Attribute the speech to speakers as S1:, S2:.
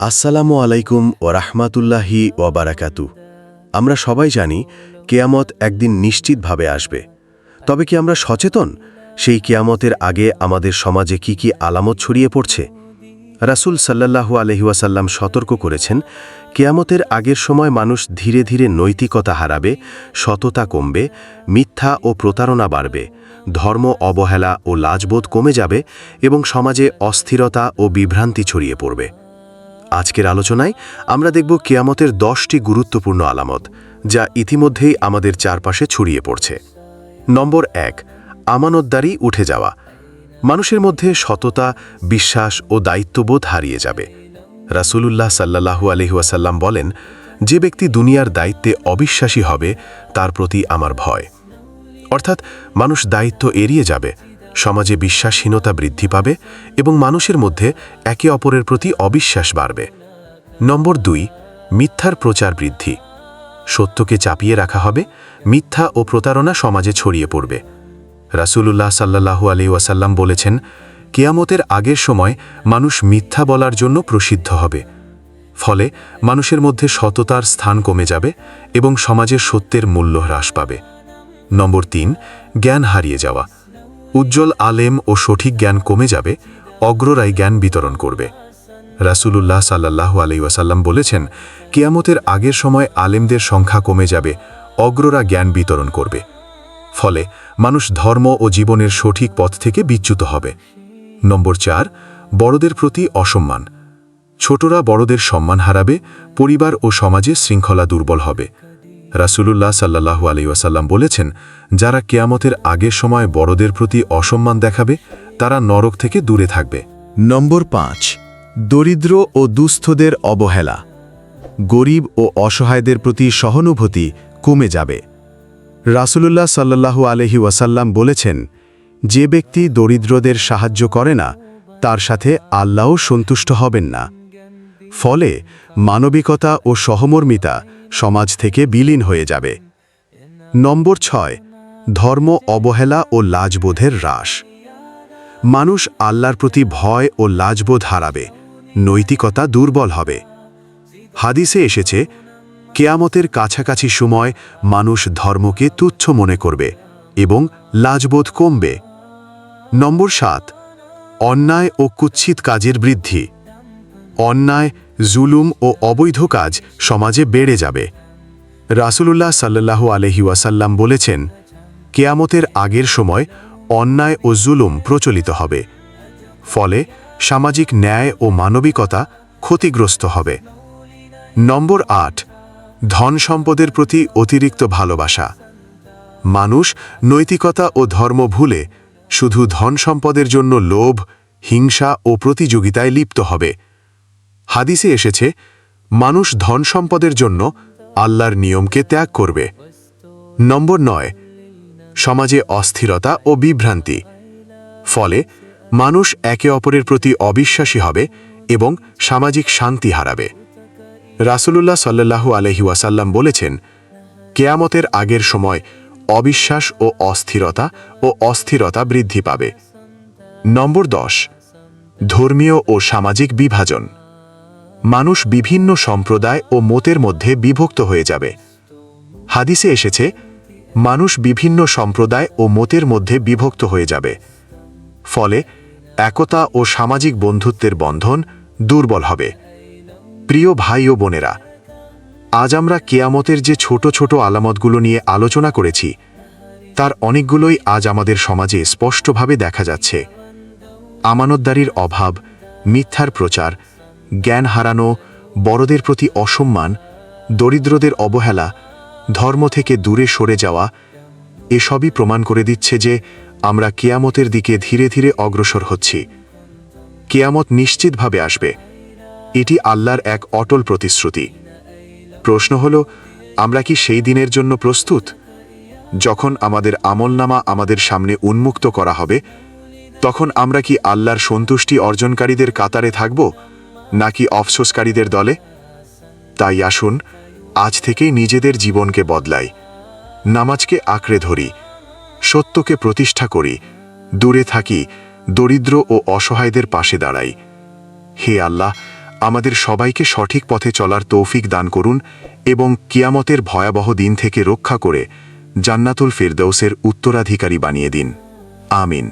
S1: আসসালামু আলাইকুম ও রাহমাতুল্লাহি ওয়াবারাকাতু আমরা সবাই জানি, কেয়ামত একদিন নিশ্চিতভাবে আসবে। তবে কি আমরা সচেতন? সেই কেয়ামতের আগে আমাদের সমাজে কি কি আলামত ছড়িয়ে পড়ছে? রাসূল সাল্লাল্লাহু আলহিউসাল্লাম সতর্ক করেছেন, কেয়ামতের আগের সময় মানুষ ধীরে ধীরে নৈতিকতা হারাবে, সততা কমবে, মিথ্যা ও প্রতারণা বাড়বে, ধর্ম অবহেলা ও লাজবোধ কমে যাবে এবং সমাজে অস্থিরতা ও বিভ্রান্তি ছড়িয়ে পড়বে। আজকের আলোচনায় আমরা দেখব কেয়ামতের দশটি গুরুত্বপূর্ণ আলামত, যা ইতিমধ্যেই আমাদের চারপাশে ছড়িয়ে পড়ছে। নম্বর এক, আমানতদারি উঠে যাওয়া। মানুষের মধ্যে সততা, বিশ্বাস ও দায়িত্ববোধ হারিয়ে যাবে। রাসূলুল্লাহ সাল্লাহু আলহিহাসাল্লাম বলেন, যে ব্যক্তি দুনিয়ার দায়িত্বে অবিশ্বাসী হবে, তার প্রতি আমার ভয়। অর্থাৎ, মানুষ দায়িত্ব এড়িয়ে যাবে সমাজে বিশ্বাসহীনতা বৃদ্ধি পাবে এবং মানুষের মধ্যে একে অপরের প্রতি অবিশ্বাস বাড়বে। নম্বর দুই, মিথ্যার প্রচার বৃদ্ধি। সত্যকে চাপিয়ে রাখা হবে, মিথ্যা ও প্রতারণা সমাজে ছড়িয়ে পড়বে। রাসূলুল্লাহ সাল্লাহু আলি ওয়াসাল্লাম বলেছেন, কেয়ামতের আগের সময় মানুষ মিথ্যা বলার জন্য প্রসিদ্ধ হবে। ফলে মানুষের মধ্যে সততার স্থান কমে যাবে এবং সমাজের সত্যের মূল্য হ্রাস পাবে। নম্বর তিন, জ্ঞান হারিয়ে যাওয়া। উজ্জ্বল আলেম ও সঠিক জ্ঞান কমে যাবে, অগ্ররাই জ্ঞান বিতরণ করবে। রাসূলুল্লাহ সাল্লাহু আলি ওয়াসাল্লাম বলেছেন, কেয়ামতের আগের সময় আলেমদের সংখ্যা কমে যাবে, অগ্ররা জ্ঞান বিতরণ করবে। ফলে মানুষ ধর্ম ও জীবনের সঠিক পথ থেকে বিচ্যুত হবে। নম্বর চার, বড়দের প্রতি অসম্মান। ছোটরা বড়দের সম্মান হারাবে, পরিবার ও সমাজে শৃঙ্খলা দুর্বল হবে। রাসূলুল্লাহ সাল্লাহু আলি ওয়াসাল্লাম বলেছেন, যারা কেয়ামতের আগের সময় বড়দের প্রতি অসম্মান দেখাবে, তারা নরক থেকে দূরে থাকবে।
S2: নম্বর পাঁচ, দরিদ্র ও দুস্থদের অবহেলা। গরিব ও অসহায়দের প্রতি সহানুভূতি কমে যাবে। রাসুলুল্লাহ সাল্লাহু আলহি ওয়াসাল্লাম বলেছেন, যে ব্যক্তি দরিদ্রদের সাহায্য করে না, তার সাথে আল্লাহও সন্তুষ্ট হবেন না। ফলে মানবিকতা ও সহমর্মিতা সমাজ থেকে বিলীন হয়ে যাবে। নম্বর ছয়, ধর্ম অবহেলা ও লাজবোধের হ্রাস। মানুষ আল্লাহর প্রতি ভয় ও লাজবোধ হারাবে, নৈতিকতা দুর্বল হবে। হাদিসে এসেছে, কেয়ামতের কাছাকাছি সময় মানুষ ধর্মকে তুচ্ছ মনে করবে এবং লাজবোধ কমবে। নম্বর সাত, অন্যায় ও কুৎসিত কাজের বৃদ্ধি। অন্যায়, জুলুম ও অবৈধ কাজ সমাজে বেড়ে যাবে। রাসূলুল্লাহ সাল্লাহু আলহি ওয়াসাল্লাম বলেছেন, কেয়ামতের আগের সময় অন্যায় ও জুলুম প্রচলিত হবে। ফলে সামাজিক ন্যায় ও মানবিকতা ক্ষতিগ্রস্ত হবে। নম্বর আট, ধন সম্পদের প্রতি অতিরিক্ত ভালোবাসা। মানুষ নৈতিকতা ও ধর্ম ভুলে শুধু ধন সম্পদের জন্য লোভ, হিংসা ও প্রতিযোগিতায় লিপ্ত হবে। হাদিসে এসেছে, মানুষ ধন সম্পদের জন্য আল্লাহর নিয়মকে ত্যাগ করবে। নম্বর নয়, সমাজে অস্থিরতা ও বিভ্রান্তি। ফলে মানুষ একে অপরের প্রতি অবিশ্বাসী হবে এবং সামাজিক শান্তি হারাবে। রাসূলুল্লাহ সাল্লাহু আলহি ওয়াসাল্লাম বলেছেন, কেয়ামতের আগের সময় অবিশ্বাস ও অস্থিরতা ও অস্থিরতা বৃদ্ধি পাবে। নম্বর দশ, ধর্মীয় ও সামাজিক বিভাজন। মানুষ বিভিন্ন সম্প্রদায় ও মতের মধ্যে বিভক্ত হয়ে যাবে। হাদিসে এসেছে, মানুষ বিভিন্ন সম্প্রদায় ও মতের মধ্যে বিভক্ত হয়ে যাবে। ফলে একতা ও সামাজিক বন্ধুত্বের বন্ধন দুর্বল হবে। প্রিয় ভাই ও বোনেরা, আজ আমরা কেয়ামতের যে ছোট ছোট আলামতগুলো নিয়ে আলোচনা করেছি, তার অনেকগুলোই আজ আমাদের সমাজে স্পষ্টভাবে দেখা যাচ্ছে। আমানতদারির অভাব, মিথ্যার প্রচার জ্ঞান হারানো, বড়দের প্রতি অসম্মান, দরিদ্রদের অবহেলা, ধর্ম থেকে দূরে সরে যাওয়া, এসবই প্রমাণ করে দিচ্ছে যে আমরা কেয়ামতের দিকে ধীরে ধীরে অগ্রসর হচ্ছি। কেয়ামত নিশ্চিতভাবে আসবে। এটি আল্লাহর এক অটল প্রতিশ্রুতি। প্রশ্ন হল, আমরা কি সেই দিনের জন্য প্রস্তুত? যখন আমাদের আমলনামা আমাদের সামনে উন্মুক্ত করা হবে, তখন আমরা কি আল্লাহর সন্তুষ্টি অর্জনকারীদের কাতারে থাকব? নাকি অফসোসকারীদের দলে? তাই আসুন, আজ থেকেই নিজেদের জীবনকে বদলাই। নামাজকে আঁকড়ে ধরি, সত্যকে প্রতিষ্ঠা করি, দূরে থাকি, দরিদ্র ও অসহায়দের পাশে দাঁড়াই। হে আল্লাহ, আমাদের সবাইকে সঠিক পথে চলার তৌফিক দান করুন এবং কিয়ামতের ভয়াবহ দিন থেকে রক্ষা করে জান্নাতুল ফেরদৌসের উত্তরাধিকারী বানিয়ে দিন। আমিন।